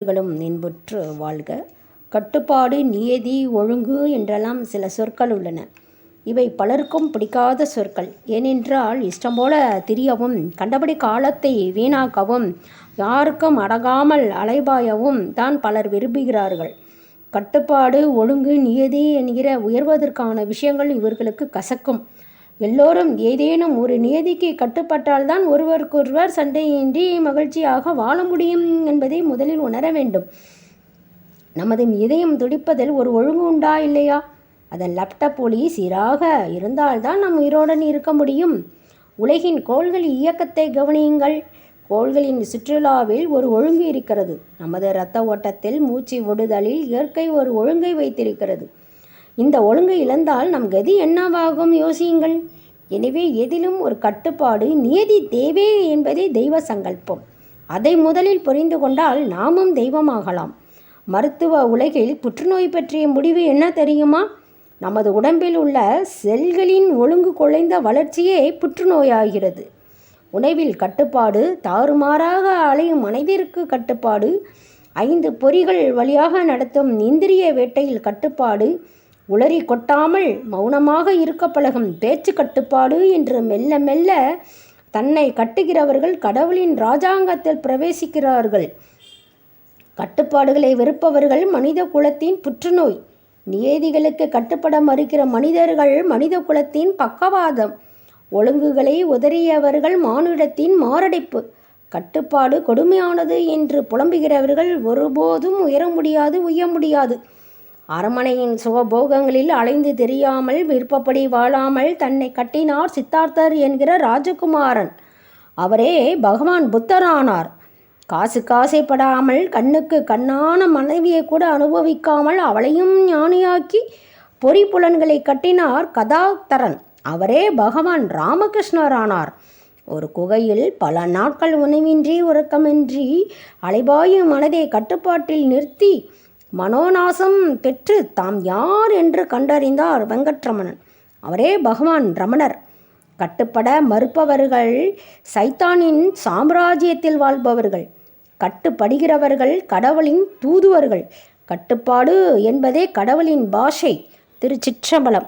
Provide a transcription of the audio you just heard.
களும் இன்புற்று வாழ்க. கட்டுப்பாடு நியதி ஒழுங்கு என்றெல்லாம் சில சொற்கள் உள்ளன. இவை பலருக்கும் பிடிக்காத சொற்கள். ஏனென்றால் இஷ்டம் போல திரியவும் கண்டபடி காலத்தை வீணாக்கவும் யாருக்கும் அடங்காமல் அலைபாயவும் தான் பலர் விரும்புகிறார்கள். கட்டுப்பாடு ஒழுங்கு நியதி என்கிற உயர்வதற்கான விஷயங்கள் இவர்களுக்கு கசக்கும். எல்லோரும் ஏதேனும் ஒரு நியதிக்கு கட்டுப்பட்டால்தான் ஒருவருக்கொருவர் சண்டையின்றி மகிழ்ச்சியாக வாழ முடியும் என்பதை முதலில் உணர வேண்டும். நமது இதயம் துடிப்பதில் ஒரு ஒழுங்கு உண்டா இல்லையா? அதன் லேப்டாப் ஒளி சீராக இருந்தால்தான் நம் உயிருடன் இருக்க முடியும். உலகின் கோள்கள் இயக்கத்தை கவனியுங்கள். கோள்களின் சுற்றுலாவில் ஒரு ஒழுங்கு இருக்கிறது. நமது இரத்த ஓட்டத்தில் மூச்சு விடுதலில் இயற்கை ஒரு ஒழுங்கை வைத்திருக்கிறது. இந்த ஒழுங்கை இழந்தால் நம் கதி என்னவாகும்? யோசியுங்கள். எனவே எதிலும் ஒரு கட்டுப்பாடு நியதி தேவே என்பதே தெய்வ சங்கல்பம். அதை முதலில் புரிந்து கொண்டால் நாமும் தெய்வமாகலாம். மருத்துவ உலகில் புற்றுநோய் பற்றிய முடிவு என்ன தெரியுமா? நமது உடம்பில் உள்ள செல்களின் ஒழுங்கு குலைந்த வளர்ச்சியே புற்றுநோயாகிறது. உணவில் கட்டுப்பாடு தாறுமாறாக அலையும் மனைவிற்கு கட்டுப்பாடு ஐந்து பொறிகள் வழியாக நடத்தும் இந்திரிய வேட்டையில் கட்டுப்பாடு உளறி கொட்டாமல் மௌனமாக இருக்க பழகும் பேச்சு கட்டுப்பாடு என்று மெல்ல மெல்ல தன்னை கட்டுகிறவர்கள் கடவுளின் ராஜாங்கத்தில் பிரவேசிக்கிறார்கள். கட்டுப்பாடுகளை வெறுப்பவர்கள் மனித குலத்தின் புற்றுநோய். நியதிகளுக்கு கட்டுப்பட மறுக்கிற மனிதர்கள் மனித குலத்தின் பக்கவாதம். ஒழுங்குகளை உதறியவர்கள் மானுடத்தின் மாரடைப்பு. கட்டுப்பாடு கொடுமையானது என்று புலம்புகிறவர்கள் ஒருபோதும் உயர முடியாது உய்ய முடியாது. அரமனையின் சுகபோகங்களில் அலைந்து தெரியாமல் விருப்பப்படி வாழாமல் தன்னை கட்டினார் சித்தார்த்தர் என்கிற ராஜகுமாரன். அவரே பகவான் புத்தரானார். காசு காசைப்படாமல் கண்ணுக்கு கண்ணான மனைவியை கூட அனுபவிக்காமல் அவளையும் ஞானியாக்கி பொறி புலன்களை கட்டினார் கதாதரன் அவரே பகவான் ராமகிருஷ்ணரானார். ஒரு குகையில் பல நாட்கள் உணவின்றி உறக்கமின்றி அலைபாயும் மனதை கட்டுப்பாட்டில் நிறுத்தி மனோநாசம் பெற்று தாம் யார் என்று கண்டறிந்தார் வெங்கட்ரமணன். அவரே பகவான் ரமணர். கட்டுப்பட மறுப்பவர்கள் சைத்தானின் சாம்ராஜ்யத்தில் வாழ்பவர்கள். கட்டுப்படுகிறவர்கள் கடவுளின் தூதுவர்கள். கட்டுப்பாடு என்பதே கடவுளின் பாஷை. திருச்சிற்றம்பலம்.